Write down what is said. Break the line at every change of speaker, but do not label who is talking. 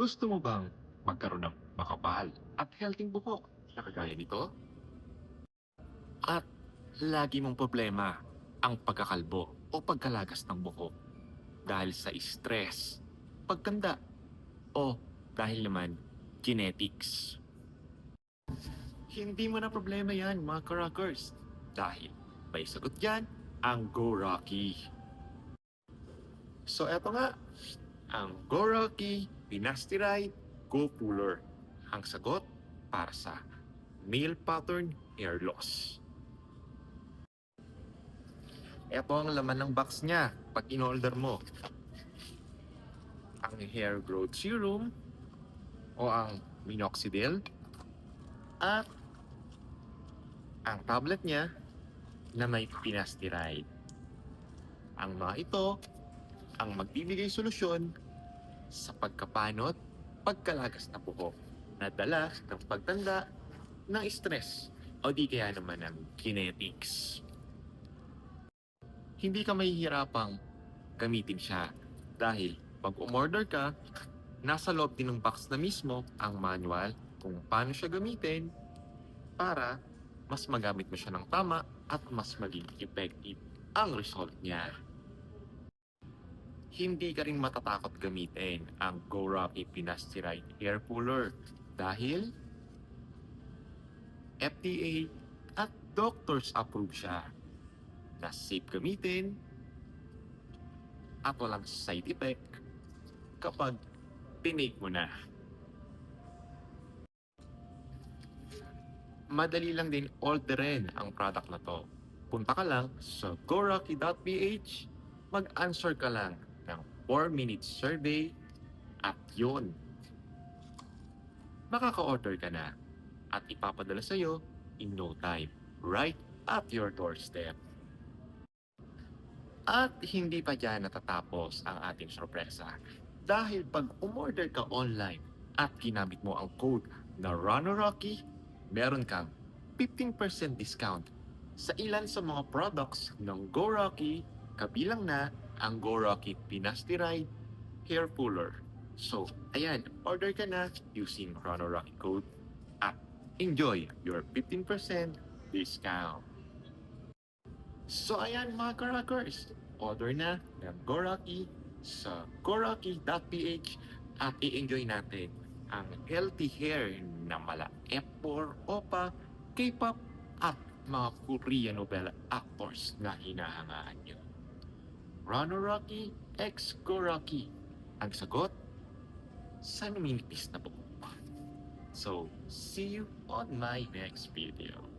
Gusto mo bang magkaroon ng makapal at healthy buhok na kagaya nito? At lagi mong problema ang pagkakalbo o pagkalagas ng buhok dahil sa stress, pagtanda, o dahil naman genetics. Hindi mo na problema yan mga karakers dahil may sagot yan ang Go Rocky. So eto nga, ang Go Rocky Finasteride Go Puller. Ang sagot para sa male pattern hair loss. Ito ang laman ng box niya pag in-order mo. Ang hair growth serum o ang minoxidil at ang tablet niya na may finasteride. Ang mga ito ang magbibigay solusyon sa pagkapanot, pagkalagas na buhok na dala ng pagtanda, ng stress o di kaya naman ng genetics. Hindi ka mahihirapang gamitin siya dahil pag umorder ka, nasa loob din ng box na mismo ang manual kung paano siya gamitin para mas magamit mo siya ng tama at mas maging effective ang result niya. Hindi ka rin matatakot gamitin ang Go Rocky Finasteride Hair Puller dahil FDA at doctors approve siya na safe gamitin at walang side effect kapag tinake mo na. Madali lang din orderin ang product na to. Punta ka lang sa gorocky.ph, mag-answer ka lang ng 4-minute survey at yun. Makaka-order ka na at ipapadala sa'yo in no time, right at your doorstep. At hindi pa dyan natatapos ang ating sorpresa. Dahil pag umorder ka online at ginamit mo ang code na RONOROCKY, meron kang 15% discount sa ilan sa mga products ng Go Rocky, kabilang na ang Go Rocky Finasteride Hair Puller. So, ayan, order ka na using Chrono Rocky code at enjoy your 15% discount. So, ayan mga karakers, order na ng Go Rocky sa gorocky.ph at i-enjoy natin ang healthy hair na mala F4, OPA, K-pop at mga Korean novela actors na hinahangaan nyo. Rano Rocky X Go Rocky. Ang sagot, sa numinipis na buhok. So, see you on my next video.